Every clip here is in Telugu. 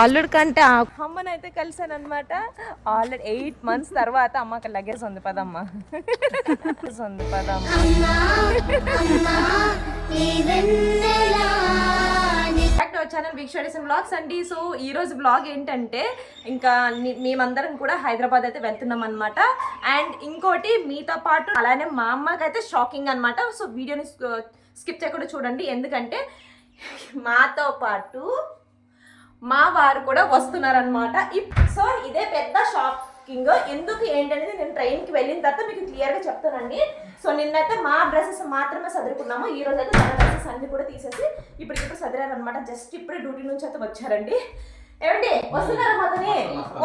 అల్లుడు కంటే అమ్మని అయితే కలిసాను అనమాట ఆల్రెడీ ఎయిట్ మంత్స్ తర్వాత అమ్మకి లగేజ్ ఉంది పదమ్మ. ఉంది పదమ్మ. ఛానల్ బిగ్ బ్లాగ్స్ అండి సో ఈ రోజు బ్లాగ్ ఏంటంటే ఇంకా మేమందరం కూడా హైదరాబాద్ అయితే వెళ్తున్నాం అనమాట అండ్ ఇంకోటి మీతో పాటు అలానే మా అమ్మకి అయితే షాకింగ్ అనమాట సో వీడియోని స్కిప్ చేయకుండా చూడండి. ఎందుకంటే మాతో పాటు మా వారు కూడా వస్తున్నారనమాట సో ఇదే పెద్ద షాకింగ్. ఎందుకు ఏంటనేది నేను ట్రైన్కి వెళ్ళిన తర్వాత మీకు క్లియర్గా చెప్తానండి. సో నిన్నైతే మా డ్రెస్సెస్ మాత్రమే చదువుకున్నాము ఈ రోజు అయితే మన డ్రెస్సెస్ అన్ని కూడా తీసేసి ఇప్పుడు ఇప్పుడు చదివారనమాట జస్ట్ ఇప్పుడే డ్యూటీ నుంచి అయితే వచ్చారండి. ఏమండి? వస్తున్నారు మాతని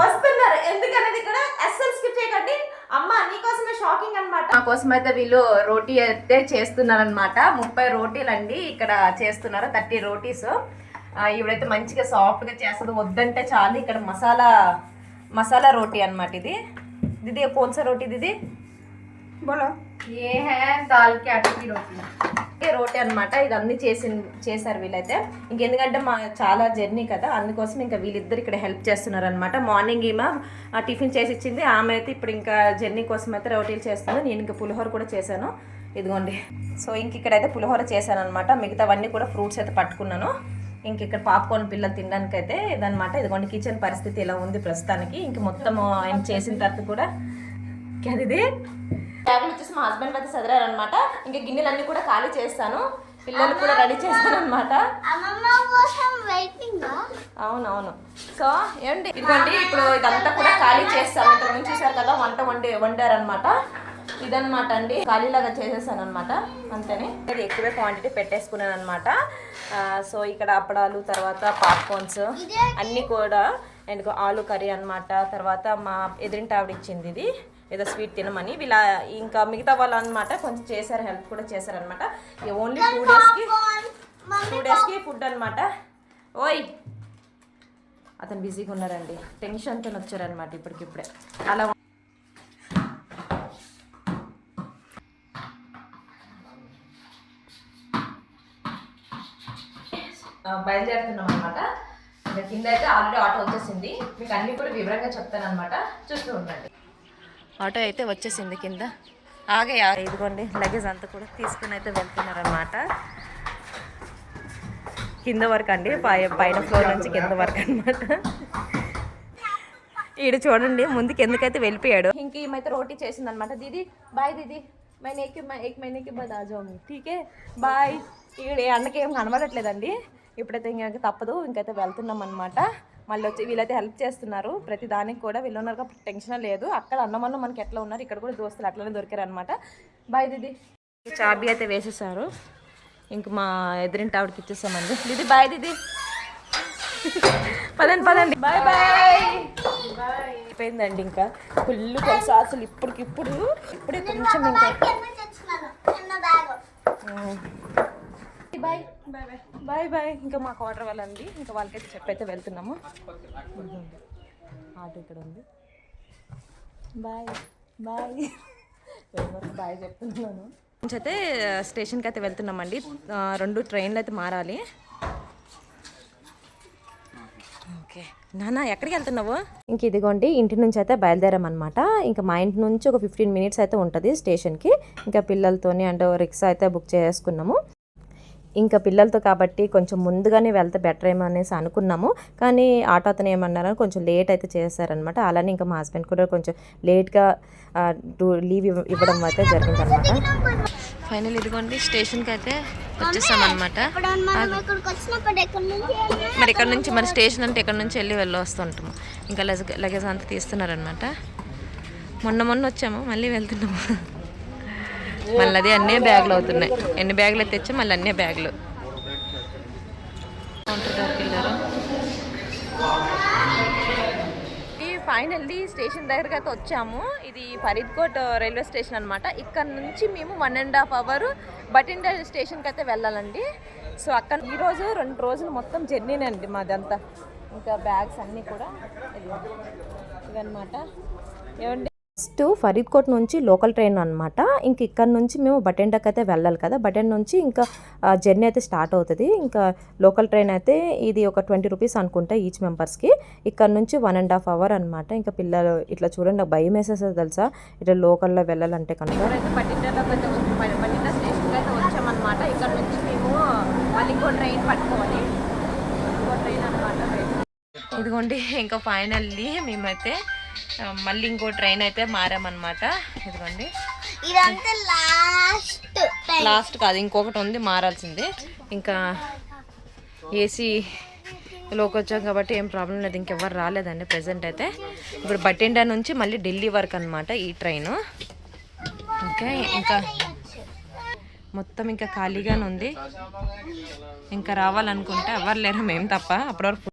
వస్తున్నారు. ఎందుకనేది ఇక్కడ? అస్సలు స్కిప్ చేయకండి. అమ్మ నీకోసమే షాకింగ్ అన్నమాట. నా కోసం అయితే వీళ్ళు రోటీ అయితే చేస్తున్నారనమాట ముప్పై రోటీలు అండి ఇక్కడ చేస్తున్నారు? థర్టీ రోటీస్. ఇవిడైతే మంచిగా సాఫ్ట్గా చేస్తుంది. వద్దంటే చాలు. ఇక్కడ మసాలా మసాలా రోటీ అనమాట ఇది. ఇది కోన్సా రోటీ ఇది బోలో. ఏ హే దాల్కి రోటీ. రోటీ అనమాట ఇది అన్ని చేసి చేశారు వీళ్ళైతే. ఇంకెందుకంటే మా చాలా జర్నీ కదా. అందుకోసం ఇంకా వీళ్ళిద్దరు ఇక్కడ హెల్ప్ చేస్తున్నారు అనమాట మార్నింగ్ ఈమె టిఫిన్ చేసి ఇచ్చింది. ఆమె అయితే ఇప్పుడు ఇంకా జర్నీ కోసం అయితే రోటీలు చేస్తుంది. నేను ఇంకా పులిహోర కూడా చేశాను. ఇదిగోండి. సో ఇంక ఇక్కడైతే పులిహోర చేశాను అనమాట మిగతావన్నీ కూడా ఫ్రూట్స్ అయితే పట్టుకున్నాను. ఇంక ఇక్కడ పాప్కార్న్ పిల్లలు తినడానికి అయితే ఇదనమాట ఇదిగోండి కిచెన్ పరిస్థితి ఇలా ఉంది ప్రస్తుతానికి. ఇంక మొత్తం ఆయన చేసిన తర్వాత కూడా అది బ్యాగులు వచ్చేసి మా హస్బెండ్ అయితే చదివారనమాట ఇంకా గిన్నెలన్నీ కూడా ఖాళీ చేస్తాను. పిల్లలు కూడా రెడీ చేస్తాను అనమాట అవునవును. సో ఏమండి ఇదిగోండి ఇప్పుడు ఇదంతా కూడా ఖాళీ చేస్తాను. ఇంతకు ముందు చూసారు కదా వంట వండి వండారనమాట ఇదన్నమాట అండి. ఖాళీలాగా చేసేసాను అనమాట అంతేనే. ఇది ఎక్కువే క్వాంటిటీ పెట్టేసుకున్నాను అనమాట సో ఇక్కడ అప్పడాలు తర్వాత పాప్కార్న్స్ అన్నీ కూడా అండ్ ఆలు కర్రీ అన్నమాట. తర్వాత మా ఎదురింటి ఆవిడ ఇచ్చింది ఇది. ఏదో స్వీట్ తినమని. వీళ్ళ ఇంకా మిగతా వాళ్ళు అనమాట కొంచెం చేశారు హెల్ప్ కూడా చేశారనమాట ఓన్లీ టూ డేస్కి టూ డేస్కి ఫుడ్ అనమాట ఓయ్! అతను బిజీగా ఉన్నారండి టెన్షన్తో వచ్చారనమాట ఇప్పటికిప్పుడే. అలా బయలుదేరుతున్నాం అనమాట కింద అయితే ఆల్రెడీ ఆటో వచ్చేసింది. మీకు అన్ని కూడా వివరంగా చెప్తాను అనమాట చూస్తూ ఉండండి. ఆటో అయితే వచ్చేసింది కింద. ఆగే ఇదిగోండి లగేజ్ అంతా కూడా తీసుకుని అయితే వెళ్తున్నారనమాట కింద వరకు అండి పైన ఫ్లోర్ నుంచి కింద వరకు అనమాట ఈడు చూడండి ముందుకు ఎందుకైతే వెళ్ళిపోయాడు. ఇంక ఏమైతే రోటీ చేసింది అనమాట దీది. బాయ్ దీది మైనేకి మైక్ మైనేకి ఉంది ఠీకే బాయ్ ఈడ అండకేం కనబడట్లేదండి. ఇప్పుడైతే ఇంకా తప్పదు ఇంకైతే వెళ్తున్నాం అనమాట మళ్ళీ వచ్చి వీళ్ళైతే హెల్ప్ చేస్తున్నారు. ప్రతి దానికి కూడా వీళ్ళు ఉన్నారు కాబట్టి టెన్షన్ లేదు. అక్కడ అన్నమన్న మనకి ఎట్లా ఉన్నారు ఇక్కడ కూడా దోస్తులు అట్లనే దొరికారు అనమాట బాయ్ దీది చాబీ అయితే వేసేసారు. ఇంక మా ఎదురింటి ఆవిడకి ఇచ్చేసామండి. దీది బాయ్ దీది పదండి పదండి. బాయ్ బాయ్ అయిపోయిందండి ఇంకా. ఫుల్ తెలుసు? అసలు ఇప్పటికిప్పుడు ఇప్పుడే కొంచెం ఇంకా బాయ్ బాయ్ బాయ్ ఇంకా మాకు ఆర్డర్ వాళ్ళండి. ఇంకా వాళ్ళకైతే చెప్పైతే వెళ్తున్నాము. ఆటో ఇక్కడ ఉంది. బాయ్ బాయ్ బాయ్ చెప్తున్నాను. నుంచి అయితే స్టేషన్కి అయితే వెళ్తున్నామండి. రెండు ట్రైన్లు అయితే మారాలి. ఓకే. నాన్న ఎక్కడికి వెళ్తున్నావు? ఇంక ఇదిగోండి ఇంటి నుంచి అయితే బయలుదేరామన్నమాట. ఇంకా మా ఇంటి నుంచి ఒక ఫిఫ్టీన్ మినిట్స్ అయితే ఉంటుంది స్టేషన్కి. ఇంకా పిల్లలతోని అంటే రిక్సా అయితే బుక్ చేసుకున్నాము. ఇంకా పిల్లలతో కాబట్టి కొంచెం ముందుగానే వెళ్తే బెటర్ ఏమో అనేసి అనుకున్నాము. కానీ ఆటో అతను ఏమన్నారు కొంచెం లేట్ అయితే చేశారనమాట అలానే ఇంకా మా హస్బెండ్ కూడా కొంచెం లేట్గా లీవ్ ఇవ్వడం అయితే జరిగిందనమాట ఫైనల్ ఇదిగోండి స్టేషన్కి అయితే వచ్చేసామన్నమాట. మరి ఇక్కడ నుంచి మరి స్టేషన్ అంటే ఇక్కడ నుంచి వెళ్ళి వెళ్ళి వస్తుంటాము. ఇంకా లగేజ్ లగేజ్ అంతా తీస్తున్నారనమాట మొన్న మొన్న వచ్చాము మళ్ళీ వెళ్తున్నాము. మళ్ళీ అదే అన్నీ బ్యాగులు అవుతున్నాయి. ఎన్ని బ్యాగులు అయితే తెచ్చా మళ్ళీ అన్నీ బ్యాగులు. ఫైనల్లీ స్టేషన్ దగ్గరకి అయితే వచ్చాము. ఇది ఫరీద్కోట్ uh, రైల్వే స్టేషన్ అనమాట ఇక్కడ నుంచి మేము one and half hour Bathinda స్టేషన్కి అయితే వెళ్ళాలండి. సో అక్కడ ఈరోజు రెండు రోజులు మొత్తం జర్నీనండి మాదంతా. ఇంకా బ్యాగ్స్ అన్నీ కూడా ఇది ఇవన్నమాట. ఏమండి? ఫస్ట్ ఫరీద్కోట్ నుంచి లోకల్ ట్రైన్ అనమాట ఇంక ఇక్కడ నుంచి మేము బటెండాకి అయితే వెళ్ళాలి కదా. బటెండ్ నుంచి ఇంకా జర్నీ అయితే స్టార్ట్ అవుతుంది. ఇంకా లోకల్ ట్రైన్ అయితే ఇది ఒక ట్వంటీ రూపీస్ అనుకుంటా ఈచ్ మెంబర్స్కి. ఇక్కడ నుంచి వన్ అండ్ హాఫ్ అవర్ అనమాట ఇంకా పిల్లలు ఇట్లా చూడండి నాకు భయం వేసేస్తుంది తెలుసా? ఇట్లా లోకల్లో వెళ్ళాలంటే కనుక. వచ్చామన్నమాట. ఇక్కడ నుంచి మేము మళ్ళీ ఇంకో ట్రైన్ పట్టుకోవాలి. ఇంకో ట్రైన్ అనమాట ఇదిగోండి ఇంకా ఫైనల్లీ మేమైతే మళ్ళీ ఇంకో ట్రైన్ అయితే మారామన్నమాట. ఇదిగోండి. ఇదంతా లాస్ట్ కాదు ఇంకొకటి ఉంది మారాల్సింది. ఇంకా ఏసీ లోకి వచ్చాం కాబట్టి ఏం ప్రాబ్లం లేదు ఇంకెవ్వరు రాలేదండి ప్రెసెంట్ అయితే. ఇప్పుడు బటిండా నుంచి మళ్ళీ ఢిల్లీ వరకు అనమాట ఈ ట్రైన్ ఓకే ఇంకా మొత్తం ఇంకా ఖాళీగానే ఉంది. ఇంకా రావాలనుకుంటే ఎవరు లేరు మేము తప్ప. అప్పటివరకు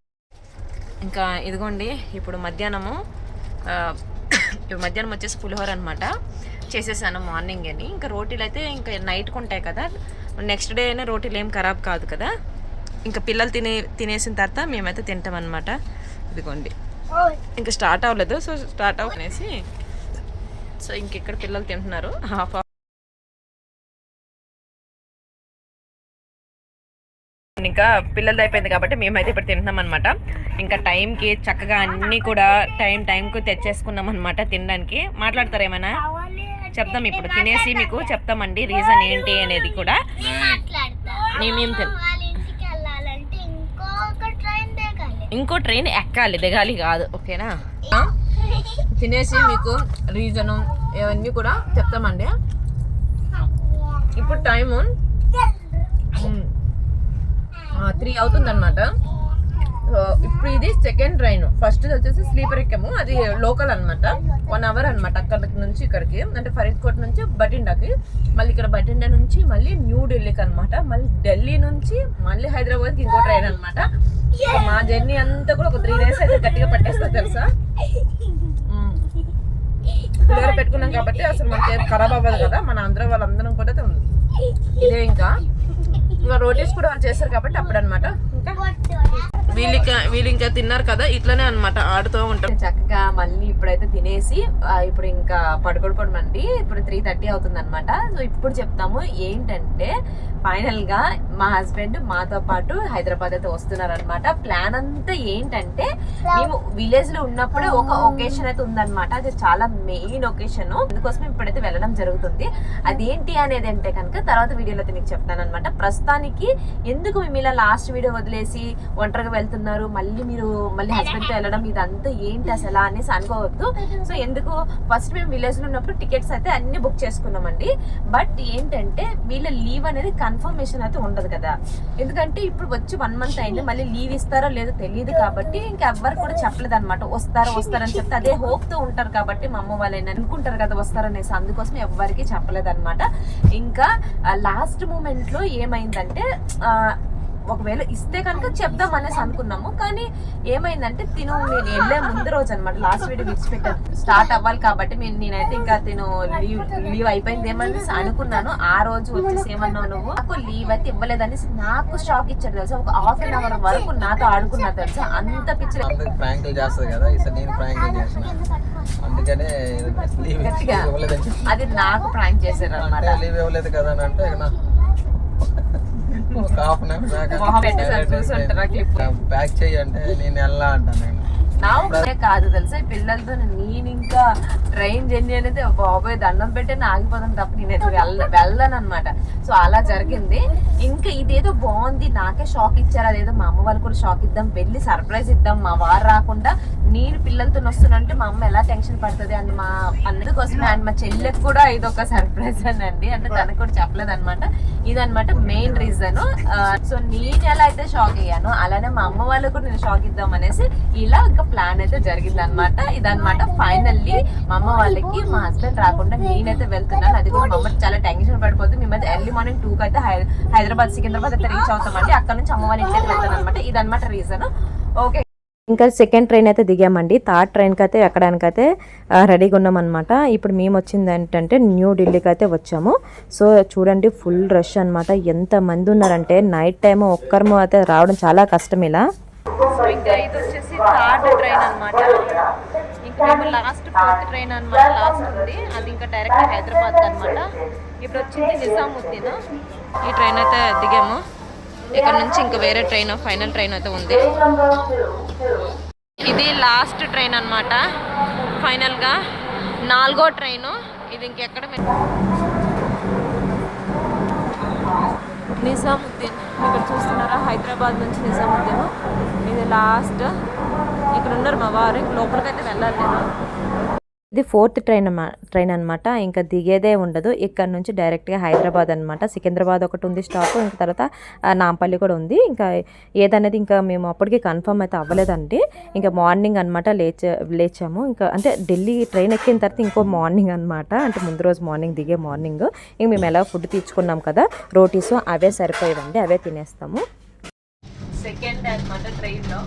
ఇంకా ఇదిగోండి ఇప్పుడు మధ్యాహ్నము. మధ్యాహ్నం వచ్చేసి పులిహోర అనమాట చేసేసాను మార్నింగ్ అని. ఇంకా రోటీలు అయితే ఇంకా నైట్కి ఉంటాయి కదా. నెక్స్ట్ డే అయినా రోటీలు ఏం ఖరాబ్ కాదు కదా. ఇంకా పిల్లలు తినే తినేసిన తర్వాత మేమైతే తింటాం అనమాట ఇదిగోండి. ఇంకా స్టార్ట్ అవ్వలేదు. సో స్టార్ట్ అవ్వనేసి సో ఇంక ఇక్కడ పిల్లలు తింటున్నారు? హాఫ్ ఇంకా పిల్లలది అయిపోయింది కాబట్టి మేమైతే ఇప్పుడు తింటున్నాం అనమాట ఇంకా టైంకి చక్కగా అన్నీ కూడా టైం టైంకి తెచ్చేసుకున్నాం అనమాట తినడానికి. మాట్లాడతారు ఏమైనా? చెప్తాం ఇప్పుడు. తినేసి మీకు చెప్తామండి రీజన్ ఏంటి అనేది కూడా. మేమేం ఇంకో ట్రైన్ ఎక్కాలి దిగాలి కాదు. ఓకేనా? తినేసి మీకు రీజను ఇవన్నీ కూడా చెప్తామండి. ఇప్పుడు టైము త్రీ అవుతుంది అనమాట ఇప్పుడు ఇది సెకండ్ ట్రైన్ ఫస్ట్ వచ్చేసి స్లీపర్ ఎక్కాము. అది లోకల్ అనమాట వన్ అవర్ అనమాట అక్కడి నుంచి ఇక్కడికి. అంటే ఫరీద్కోట్ నుంచి బటిండాకి. మళ్ళీ ఇక్కడ బటిండా నుంచి మళ్ళీ న్యూ ఢిల్లీకి అనమాట మళ్ళీ ఢిల్లీ నుంచి మళ్ళీ హైదరాబాద్కి ఇంకో ట్రైన్ అనమాట మా జర్నీ అంతా కూడా ఒక త్రీ డేస్ అయితే గట్టిగా పట్టేస్తా తెలుసా? పిల్లలు పెట్టుకున్నాం కాబట్టి అసలు మనకి ఖరాబ్ అవ్వదు కదా. మన అందరం వాళ్ళందరం కూడా అయితే ఉంది ఇదే ఇంకా. ఇంకా రోటీస్ కూడా వాళ్ళు చేస్తారు కాబట్టి అప్పుడు అనమాట ఇంకా వీళ్ళు ఇంకా వీళ్ళు ఇంకా తిన్నారు కదా ఇట్లనే అనమాట ఆడుతూ ఉంటాం. చక్కగా మళ్ళీ ఇప్పుడైతే తినేసి ఇప్పుడు ఇంకా పడుకోవడమండి ఇప్పుడు త్రీ థర్టీ అవుతుంది అనమాట సో ఇప్పుడు చెప్తాము ఏంటంటే ఫైనల్గా మా హస్బెండ్ మాతో పాటు హైదరాబాద్ అయితే వస్తున్నారు అనమాట ప్లాన్ అంతా ఏంటంటే మేము విలేజ్లో ఉన్నప్పుడే ఒక ఒకేషన్ అయితే ఉందన్నమాట. అది చాలా మెయిన్ ఒకేషన్. అందుకోసం ఇప్పుడైతే వెళ్ళడం జరుగుతుంది. అదేంటి అనేది అంటే కనుక తర్వాత వీడియోలో అయితే మీకు చెప్తాను అనమాట ప్రస్తుతానికి ఎందుకు మేము ఇలా లాస్ట్ వీడియో వదిలేసి ఒంటరిగా వెళ్తున్నారు? మళ్ళీ మీరు మళ్ళీ హస్బెండ్తో వెళ్ళడం ఇదంతా ఏంటి అసలు అనేసి అనుకోవద్దు. సో ఎందుకు? ఫస్ట్ మేము విలేజ్లో ఉన్నప్పుడు టికెట్స్ అయితే అన్ని బుక్ చేసుకున్నామండి. బట్ ఏంటంటే వీళ్ళ లీవ్ అనేది కన్ఫర్మేషన్ అయితే ఉండదు కదా. ఎందుకంటే ఇప్పుడు వచ్చి వన్ మంత్ అయింది మళ్ళీ లీవ్ ఇస్తారో లేదో తెలియదు కాబట్టి ఇంకా ఎవ్వరు కూడా చెప్పలేదు అనమాట వస్తారో వస్తారని చెప్తే అదే హోప్తో ఉంటారు కాబట్టి మా అమ్మ వాళ్ళైనా అనుకుంటారు కదా వస్తారనేసి అందుకోసం ఎవ్వరికి చెప్పలేదు అనమాట ఇంకా లాస్ట్ మూమెంట్లో ఏమైందంటే ఆ, ఒకవేళ ఇస్తే కనుక చెప్దాం అనేసి అనుకున్నాము. కానీ ఏమైందంటే తిను నేను వెళ్ళే ముందు రోజు అనమాట లాస్ట్ వీడియో విడిచిపెట్టాను. స్టార్ట్ అవ్వాలి కాబట్టి నేను నేనైతే ఇంకా తిను లీవ్ లీవ్ అయిపోయింది ఏమని అనుకున్నాను. ఆ రోజు వచ్చేసి ఏమన్నావు నువ్వు? నాకు లీవ్ అయితే ఇవ్వలేదనేసి నాకు షాక్ ఇచ్చాడు తెలుసా? ఒక హాఫ్ అన్ అవర్ వరకు నాతో ఆడుకున్నారు తెలుసా? అంత పిచ్చి. ఇవ్వలేదని అది నాకు ప్రాంక్ చేశారు అనమాట లీవ్ ఇవ్వలేదు కదా అంటే ఒక హాఫ్ అన్? అవర్ ప్యాక్ నేను వెళ్ళా అంటాను నేను. నా ఒకటే కాదు తెలుసా ఈ పిల్లలతో నేను ఇంకా ట్రైన్ జర్నీ అనేది బాబాయ్ దండం పెట్టి ఆగిపోతాను తప్ప నేను వెళ్ళ వెళ్ళను అనమాట సో అలా జరిగింది. ఇంకా ఇదేదో బాగుంది నాకే షాక్ ఇచ్చారు. అదేదో మా అమ్మ వాళ్ళు కూడా షాక్ ఇద్దాం వెళ్ళి సర్ప్రైజ్ ఇద్దాం. మా వారు రాకుండా నేను పిల్లలతో వస్తున్నంటే మా అమ్మ ఎలా టెన్షన్ పడుతుంది అండ్ మా అందుకోసమే అండ్. మా చెల్లెకి కూడా ఇది ఒక సర్ప్రైజ్ అండి. అంటే తనకు కూడా చెప్పలేదు అనమాట ఇదనమాట మెయిన్ రీజన్ సో నేను ఎలా అయితే షాక్ అయ్యానో అలానే మా అమ్మ వాళ్ళు కూడా నేను షాక్ ఇద్దాం అనేసి ఇలా ఇంకా ప్లాన్ అయితే జరిగింది అనమాట ఇదనమాట ఫైనల్లీ మా అమ్మ వాళ్ళకి మా హస్బెండ్ రాకుండా నేనైతే వెళ్తున్నాను. అది కూడా మా అమ్మ చాలా టెన్షన్ పడిపోతుంది. మేమైతే ఎర్లీ మార్నింగ్ టూకి అయితే హై- హైదరాబాద్ సికింద్రాబాద్ అయితే రీచ్ అవుతామండి. అక్కడ నుంచి అమ్మ వాళ్ళ ఇంటికి వెళ్తాను అనమాట ఇదనమాట రీజన్ ఓకే ఇంకా సెకండ్ ట్రైన్ అయితే దిగామండి. థర్డ్ ట్రైన్కి అయితే ఎక్కడానికైతే ఆ, రెడీగా ఉన్నామన్నమాట. ఇప్పుడు మేము వచ్చింది ఏంటంటే న్యూ ఢిల్లీకి అయితే వచ్చాము. సో చూడండి ఫుల్ రష్ అనమాట ఎంత మంది ఉన్నారంటే నైట్ టైం ఒక్కరము అయితే రావడం చాలా కష్టం ఇలా. సో ఇంకా ఇది వచ్చేసి థర్డ్ ట్రైన్ అనమాట ఇక్కడ లాస్ట్ ఫోర్త్ ట్రైన్ అనమాట లాస్ట్ ఉంది. అది ఇంకా డైరెక్ట్ హైదరాబాద్ అనమాట ఇప్పుడు వచ్చింది నిజాముద్దీన్. ఈ ట్రైన్ అయితే దిగాము. ఇక్కడ నుంచి ఇంకా వేరే ట్రైన్ ఫైనల్ ట్రైన్ అయితే ఉంది. ఇది లాస్ట్ ట్రైన్ అన్నమాట. ఫైనల్గా నాలుగో ట్రైను ఇది ఇంకెక్కడ నిజాముద్దీన్ ఇక్కడ చూస్తున్నారా? హైదరాబాద్ నుంచి నిజాముద్దీన్ ఇది లాస్ట్ ఇక్కడ ఉన్నారు మా వారు ఇంక లోపలికైతే వెళ్ళాలి నేను. ఇది ఫోర్త్ ట్రైన్ ట్రైన్ అనమాట ఇంకా దిగేదే ఉండదు. ఇక్కడ నుంచి డైరెక్ట్గా హైదరాబాద్ అనమాట సికింద్రాబాద్ ఒకటి ఉంది స్టాప్. ఇంకా తర్వాత నాంపల్లి కూడా ఉంది. ఇంకా ఏదనేది ఇంకా మేము అప్పటికి కన్ఫర్మ్ అయితే అవ్వలేదండి. ఇంకా మార్నింగ్ అనమాట లేచ లేచాము. ఇంకా అంటే ఢిల్లీ ట్రైన్ ఎక్కిన తర్వాత ఇంకో మార్నింగ్ అనమాట అంటే ముందు రోజు మార్నింగ్ దిగే మార్నింగ్. ఇంక మేము ఎలా ఫుడ్ తీసుకున్నాం కదా రోటీస్ అవే సరిపోయేవండి. అవే తినేస్తాము. సెకండ్ అనమాట ట్రైన్లో.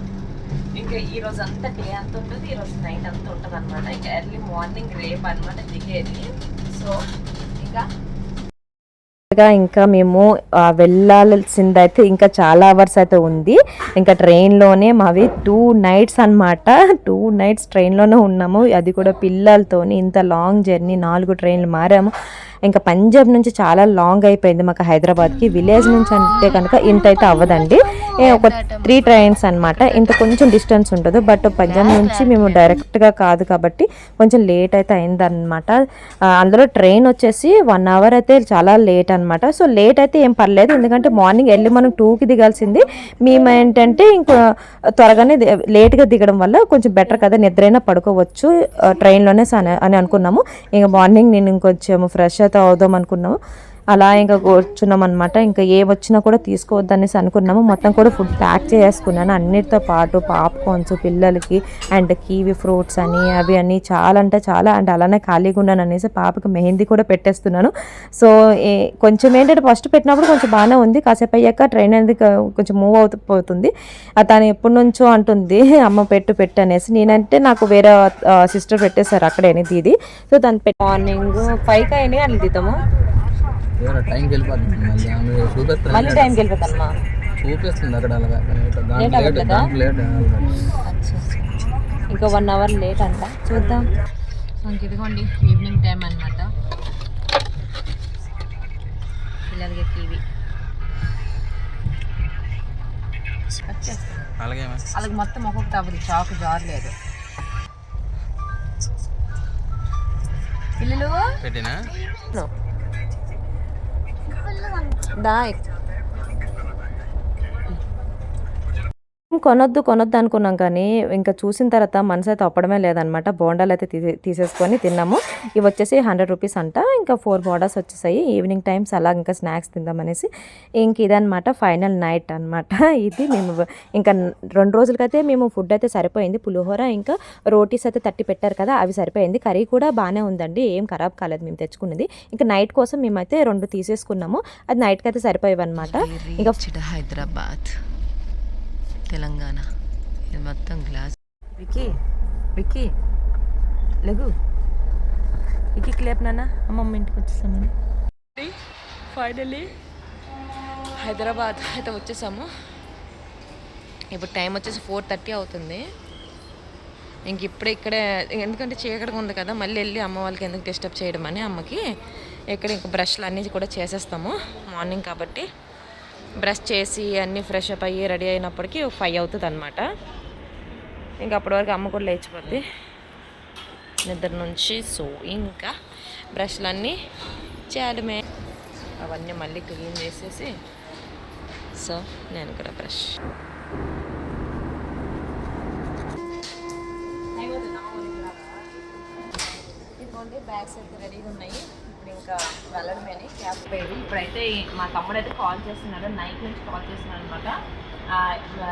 ఇంకా ఈ రోజు అంతా డే అంతా ఉంటుంది ఈ రోజు నైట్ అంతా ఉంటుంది అనమాట ఇంకా ఎర్లీ మార్నింగ్ రేపు అనమాట దిగేది. సో ఇంకా ఇంకా మేము వెళ్ళాల్సిందైతే ఇంకా చాలా అవర్స్ అయితే ఉంది. ఇంకా ట్రైన్లోనే మావి టూ నైట్స్ అన్నమాట. టూ నైట్స్ ట్రైన్లోనే ఉన్నాము. అది కూడా పిల్లలతోని ఇంత లాంగ్ జర్నీ నాలుగు ట్రైన్లు మారాము. ఇంకా పంజాబ్ నుంచి చాలా లాంగ్ అయిపోయింది మాకు హైదరాబాద్కి. విలేజ్ నుంచి అంటే కనుక ఇంత అయితే అవ్వదండి. ఒక త్రీ ట్రైన్స్ అన్నమాట. ఇంత కొంచెం డిస్టెన్స్ ఉంటుంది. బట్ పంజాబ్ నుంచి మేము డైరెక్ట్గా కాదు కాబట్టి కొంచెం లేట్ అయితే అయిందన్నమాట. ఆ, అందులో ట్రైన్ వచ్చేసి వన్ అవర్ అయితే చాలా లేట్ అన్నమాట. సో లేట్ అయితే ఏం పర్లేదు. ఎందుకంటే మార్నింగ్ వెళ్ళి మనం టూకి దిగాల్సింది. మేము ఏంటంటే ఇంకా త్వరగానే లేట్గా దిగడం వల్ల కొంచెం బెటర్ కదా. నిద్రైనా పడుకోవచ్చు ట్రైన్లోనే అని అనుకున్నాము. ఇంకా మార్నింగ్ నేను ఇంకొంచెం ఫ్రెష్ అయితే అవుదాం అనుకున్నాము. అలా ఇంకా కూర్చున్నాం అనమాట ఇంకా ఏ వచ్చినా కూడా తీసుకోవద్దనేసి అనుకున్నాము. మొత్తం కూడా ఫుడ్ ప్యాక్ చేసుకున్నాను అన్నిటితో పాటు పాప్కార్న్స్ పిల్లలకి అండ్ కీవి ఫ్రూట్స్ అని అవి అని చాలా అంటే చాలా అండ్ అలానే ఖాళీగా ఉన్నాను అనేసి పాపకి మెహందీ కూడా పెట్టేస్తున్నాను. సో కొంచెం ఏంటంటే ఫస్ట్ పెట్టినప్పుడు కొంచెం బాగానే ఉంది. కాసేపు అయ్యాక ట్రైన్ అనేది కొంచెం మూవ్ అవుతుంది తను ఎప్పటి నుంచో అంటుంది అమ్మ పెట్టు పెట్టు అనేసి. నేనంటే నాకు వేరే సిస్టర్ పెట్టేశారు అక్కడే ఇది. సో దాని మార్నింగ్ ఫైవ్కి అయినా అని దిద్దాము ఎవరో టైంకి వెళ్ళిపోతుంది మళ్ళీ ఆమె చూపిస్తుంది. మళ్ళీ టైంకి వెళ్ళిపోతామ్మా చూపిస్తుంది అక్కడ అలాగా. లేట్? దాంట్లో లేట్ ఇంకా వన్ అవర్ లేట్ అంట. చూద్దాం. ఇంక ఇదిగోండి ఈవినింగ్ టైం అనమాట పిల్లలకి టీవీ. అలాగే వాళ్ళకి మొత్తం ఒక్కొక్కటి అవ్వదు చాకు జారలేదు. పిల్లలు పెట్టినా? Да, కొనొద్దు కొనొద్దు అనుకున్నాం కానీ ఇంకా చూసిన తర్వాత మనసు అయితే ఒప్పడమే లేదనమాట. బోండాలు అయితే తీసే తీసేసుకొని తిన్నాము. ఇవి వచ్చేసి హండ్రెడ్ రూపీస్ అంట. ఇంకా ఫోర్ బోండాస్ వచ్చేసాయి. ఈవినింగ్ టైమ్స్ అలా ఇంకా స్నాక్స్ తిందామనేసి ఇంక ఇదనమాట ఫైనల్ నైట్ అనమాట. ఇది మేము ఇంకా రెండు రోజులకైతే మేము ఫుడ్ అయితే సరిపోయింది. పులిహోర ఇంకా రోటీస్ అయితే తట్టి పెట్టారు కదా అవి సరిపోయింది. కర్రీ కూడా బాగానే ఉందండి. ఏం ఖరాబ్ కాలేదు మేము తెచ్చుకున్నది. ఇంకా నైట్ కోసం మేమైతే రెండు తీసేసుకున్నాము. అది నైట్కి అయితే సరిపోయేవి అనమాట ఇంకా హైదరాబాద్ తెలంగాణ. ఇది మొత్తం గ్లాస్. విక్కీ విక్కీ లఘు. విక్కీ క్లేప్ నాన్న అమ్మమ్మ ఇంటికి వచ్చేసామని ఫైనలీ హైదరాబాద్ అయితే వచ్చేసాము. ఇప్పుడు టైం వచ్చేసి ఫోర్ థర్టీ అవుతుంది. ఇంక ఇప్పుడే ఇక్కడే ఎందుకంటే చీకటిగా ఉంది కదా మళ్ళీ వెళ్ళి అమ్మ వాళ్ళకి ఎందుకు డిస్టర్బ్ చేయడం అని అమ్మకి ఇక్కడ ఇంకా బ్రష్లు అన్నీ కూడా చేసేస్తాము మార్నింగ్ కాబట్టి. బ్రష్ చేసి అన్నీ ఫ్రెష్ అప్ అయ్యి రెడీ అయినప్పటికీ ఫైవ్ అవుతుంది అనమాట ఇంకా అప్పటి వరకు అమ్మ కూడా లేచిపోద్ది. నిద్ర నుంచి సో ఇంకా బ్రష్లన్నీ చేయడమే అవన్నీ మళ్ళీ క్లీన్ చేసేసి సో నేను కూడా బ్రష్. బ్యాగ్స్ అయితే రెడీగా ఉన్నాయి. ఇప్పుడు ఇంకా వెళ్ళడమే అని క్యాబ్ పేరు ఇప్పుడైతే మా తమ్ముడు అయితే కాల్ చేస్తున్నాడు. నైట్ నుంచి కాల్ చేస్తున్నాడు అనమాట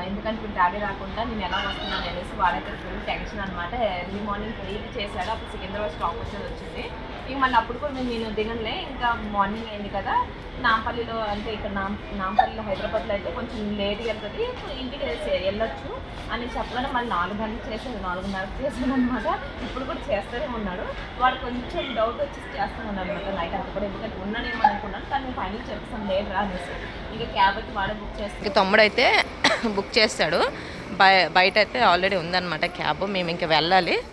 ఎందుకంటే ఇప్పుడు డాడీ రాకుండా నేను ఎలా వస్తున్నాను అనేసి వాడైతే ఫుల్ టెన్షన్ అనమాట ఎర్లీ మార్నింగ్ ఫ్రీ చేశాడు. అప్పుడు సికింద్రాబాద్ స్టాప్ వచ్చేది. వచ్చింది. ఇంక మళ్ళీ అప్పుడు కూడా నేను దిగనులే. ఇంకా మార్నింగ్ అయింది కదా. నాంపల్లిలో అంటే ఇక్కడ నాం నాంపల్లిలో హైదరాబాద్లో అయితే కొంచెం లేట్గా వెళ్తుంది. ఇంటికి వెళ్ళి- వెళ్ళొచ్చు అని చెప్పగానే మళ్ళీ నాలుగు గంటలకు చేసాడు నాలుగున్నరకు చేశాడు అనమాట ఇప్పుడు కూడా చేస్తూనే ఉన్నాడు. వాడు కొంచెం డౌట్ వచ్చేసి చేస్తాను అనమాట. నైట్ అంతా కూడా ఎందుకంటే ఉన్నానేమో అనుకున్నాను కానీ ఫైనల్ చెప్తాను లేట్ రా అనేసి. ఇంకా క్యాబ్ అయితే వాడే బుక్ చేస్తాడు. తమ్ముడు అయితే బుక్ చేస్తాడు. బయ బయట అయితే ఆల్రెడీ ఉందన్నమాట క్యాబ్. మేము ఇంకా వెళ్ళాలి.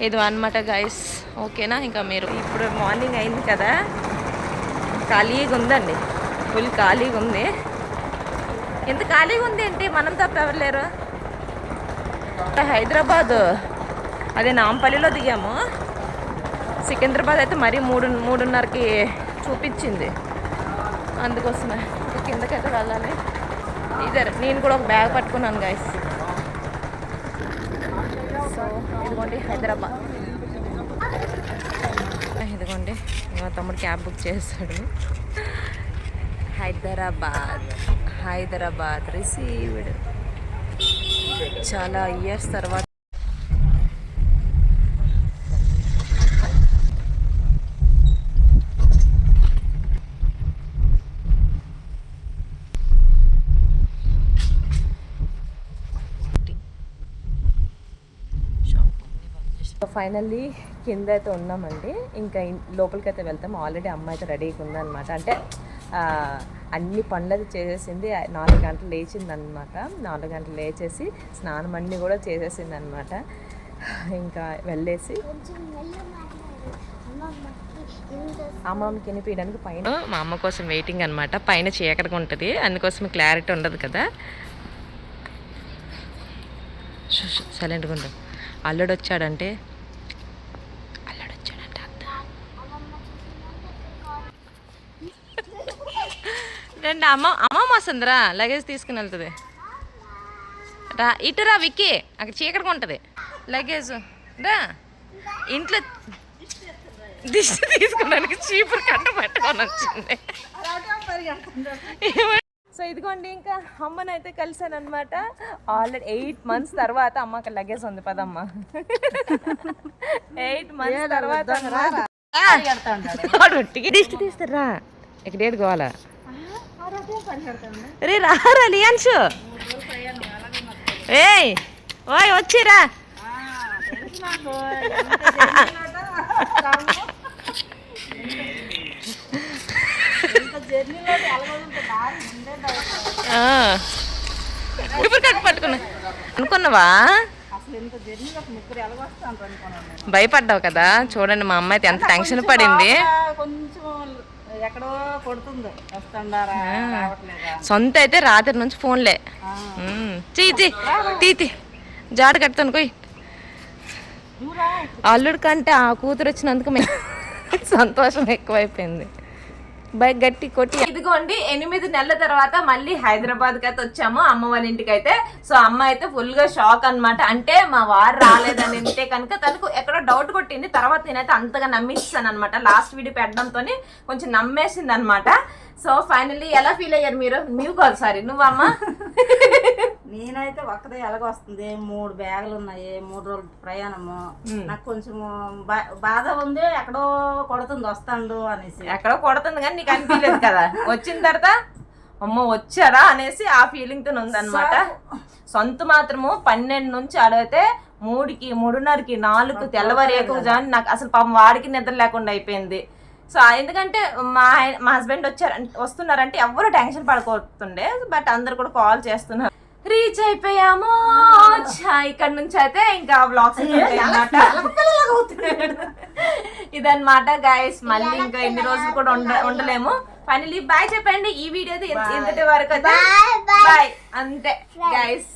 ఇది అనమాట గైస్ ఓకేనా? ఇంకా మీరు ఇప్పుడు మార్నింగ్ అయింది కదా. ఖాళీగా ఉందండి ఫుల్ ఖాళీగా ఉంది ఎంత ఖాళీగా ఉంది ఏంటి? మనం తప్ప ఎవరు లేరు హైదరాబాద్. అదే నాంపల్లిలో దిగాము. సికింద్రాబాద్ అయితే మరీ మూడు మూడున్నరకి చూపించింది. అందుకోసమే కిందకైతే వెళ్ళాలి. ఇదే నేను కూడా ఒక బ్యాగ్ పట్టుకున్నాను గాయస్ సో ఇదిగోండి హైదరాబాద్. ఇదిగోండి మా తమ్ముడు క్యాబ్ బుక్ చేస్తాడు హైదరాబాద్ హైదరాబాద్ రిసీవ్డ్. చాలా ఇయర్స్ తర్వాత ఫైనల్లీ కింద అయితే ఉన్నామండి. ఇంకా లోపలికి అయితే వెళ్తాం. ఆల్రెడీ అమ్మ అయితే రెడీగా ఉందన్నమాట. అంటే అన్ని పనులు అయితే చేసేసింది నాలుగు గంటలు లేచింది అనమాట నాలుగు గంటలు లేచేసి స్నానం అన్ని కూడా చేసేసింది అనమాట ఇంకా వెళ్ళేసి అమ్మమ్మకి వినిపించడానికి పైన మా అమ్మ కోసం వెయిటింగ్ అనమాట పైన చీకటిగా ఉంటుంది. అందుకోసం క్లారిటీ ఉండదు కదా. సైలెంట్గా ఉండు. అల్లుడు వచ్చాడంటే అల్లుడు వచ్చాడంటే అత్త రండి అమ్మ అమ్మమ్మ వస్తుందిరా లగేజ్ తీసుకుని వెళ్తుంది. రా ఇటు రా విక్కీ అక్కడ చీకటిగా ఉంటుంది లగేజ్ రా. ఇంట్లో దిష్టి తీసుకోవడానికి చీపురు కట్ట పట్టుకొని వచ్చింది. సో ఇదిగోండి ఇంకా అమ్మని అయితే కలిసాను అనమాట ఆల్రెడీ ఎయిట్ మంత్స్ తర్వాత అమ్మకి లగేజ్ ఉంది పదమ్మ. ఎయిట్ మంత్స్ తర్వాత దిష్టి తీస్తారా? ఇక్కడ ఏడుకోవాలా రే రారా లియాన్షు. ఏయ్ ఓయ్ వచ్చిరా. ఇప్పుడు కట్టు పట్టుకున్నా. అనుకున్నావా? భయపడ్డావు కదా చూడండి మా అమ్మాయి అయితే ఎంత టెన్షన్ పడింది. కొంచెం ఎక్కడో కొడుతుంది. వస్తుండారా రావట్లేదా? సొంత అయితే రాత్రి నుంచి ఫోన్లే. ఉమ్. చీ చీ తీ తీ. జాడ కట్టుతాను కొయ్. అల్లుడు కంటే ఆ కూతురు వచ్చినందుకు మేము సంతోషం ఎక్కువైపోయింది. బైక్ గట్టి కొట్టి ఇదిగోండి ఎనిమిది నెలల తర్వాత మళ్ళీ హైదరాబాద్కి అయితే వచ్చాము. అమ్మ వాళ్ళ ఇంటికి అయితే. సో అమ్మ అయితే ఫుల్గా షాక్ అన్నమాట. అంటే మా వారు రాలేదని వింటే కనుక తనకు ఎక్కడో డౌట్ కొట్టింది. తర్వాత నేనైతే అంతగా నమ్మిస్తాను అనమాట లాస్ట్ వీడియో పెట్టడంతో కొంచెం నమ్మేసింది అనమాట సో ఫైనల్లీ ఎలా ఫీల్ అయ్యారు మీరు? నువ్వు కాదు సారీ. నువ్వమ్మా? నేనైతే ఒక్కదే ఎలాగొస్తుంది? మూడు బ్యాగులు ఉన్నాయి మూడు రోజులు ప్రయాణము. నాకు కొంచెం బా- బాధ ఉంది ఎక్కడో కొడుతుంది వస్తాడు అనేసి. ఎక్కడో కొడుతుంది కానీ నీకు అనిపించలేదు కదా? వచ్చిన తర్వాత అమ్మో వచ్చారా అనేసి ఆ ఫీలింగ్తో ఉందన్నమాట సొంత మాత్రము పన్నెండు నుంచి అడిగితే మూడుకి మూడున్నరకి నాలుగు తెల్లవారి ఎక్కువ జాని నాకు అసలు పాపం వాడికి నిద్ర లేకుండా అయిపోయింది. సో ఎందుకంటే మా మా హస్బెండ్ వచ్చారు వస్తున్నారంటే ఎవరు టెన్షన్ పడుకోతుండే బట్ అందరు కూడా కాల్ చేస్తున్నారు. రీచ్ అయిపోయాము. ఇక్కడ నుంచి అయితే ఇంకా బ్లాగ్స్ ఇదన్నమాట గైస్ మళ్ళీ ఇంకా ఎన్ని రోజులు కూడా ఉండ ఉండలేము. ఫైనలీ బాయ్ చెప్పండి. ఈ వీడియో ఇంతటి వరకు అయితే? బాయ్ అంతే గైస్